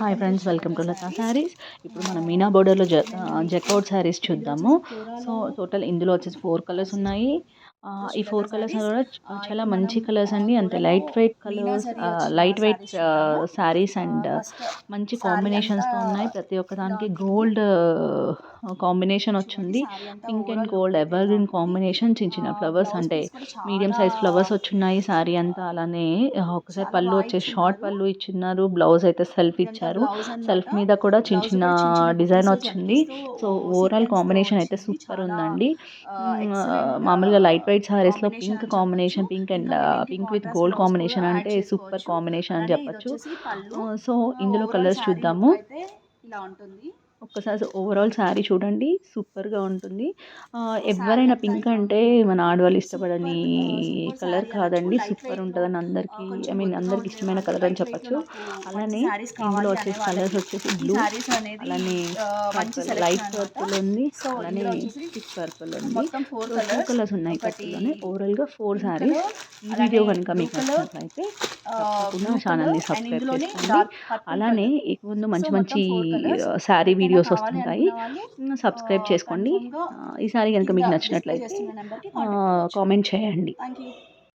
Hi friends welcome to Latha sarees ఇప్పుడు మనం మీనా బోర్డర్లో జ జకౌట్ శారీస్ చూద్దాము. సో టోటల్ ఇందులో వచ్చేసి ఫోర్ కలర్స్ ఉన్నాయి. ఈ ఫోర్ కలర్స్ కూడా చాలా మంచి కలర్స్ అండి. అంతే light weight colours light weight sarees and మంచి కాంబినేషన్స్తో ఉన్నాయి. ప్రతి ఒక్క దానికి గోల్డ్ కాంబినేషన్ వచ్చింది. Pink and gold evergreen combination చిన్న చిన్న ఫ్లవర్స్ అంటే మీడియం సైజ్ ఫ్లవర్స్ వచ్చున్నాయి. శారీ అంతా అలానే ఒకసారి పళ్ళు వచ్చేసి షార్ట్ పళ్ళు ఇచ్చిన్నారు. బ్లౌజ్ అయితే సెల్ఫ్ ఇచ్చారు. సెల్ఫ్ మీద కూడా చిన్న చిన్న డిజైన్ వచ్చింది. సో ఓవరాల్ కాంబినేషన్ అయితే సూపర్ ఉందండి. మామూలుగా light weight సారీస్లో pink combination pink and pink with gold combination అంటే సూపర్ కాంబినేషన్ అని చెప్పచ్చు. సో ఇందులో కలర్స్ చూద్దాము. ఇలా ఉంటుంది. ఒక్కసారి ఓవరాల్ శారీ చూడండి. సూపర్గా ఉంటుంది. ఎవరైనా పింక్ అంటే మన ఆడవాళ్ళు ఇష్టపడని కలర్ కాదండి. సూపర్ ఉంటుందని అందరికీ ఐ మీన్ అందరికి ఇష్టమైన కలర్ అని చెప్పచ్చు. అలానే ఇందులో వచ్చేసి కలర్స్ వచ్చేసి బ్లూ అలానే లైట్ పర్పుల్ ఉంది. అలానే థిక్ పర్పుల్ ఉంది. ఫోర్ కలర్స్ ఉన్నాయి పర్పుల్లోనే ఓవరాల్గా ఫోర్ శారీస్ ఈ వీడియో కనుక మీకు నచ్చినట్లయితే తప్పకుండా ఛానల్ని సబ్స్క్రైబ్ చేసుకోండి. అలానే ఇక ముందు మంచి మంచి. శారీ వీడియోస్ వస్తుంటాయి. సబ్స్క్రైబ్ చేసుకోండి. confirm గా ఆ, ఈ సారీ కనుక మీకు నచ్చినట్లయితే కామెంట్ చేయండి.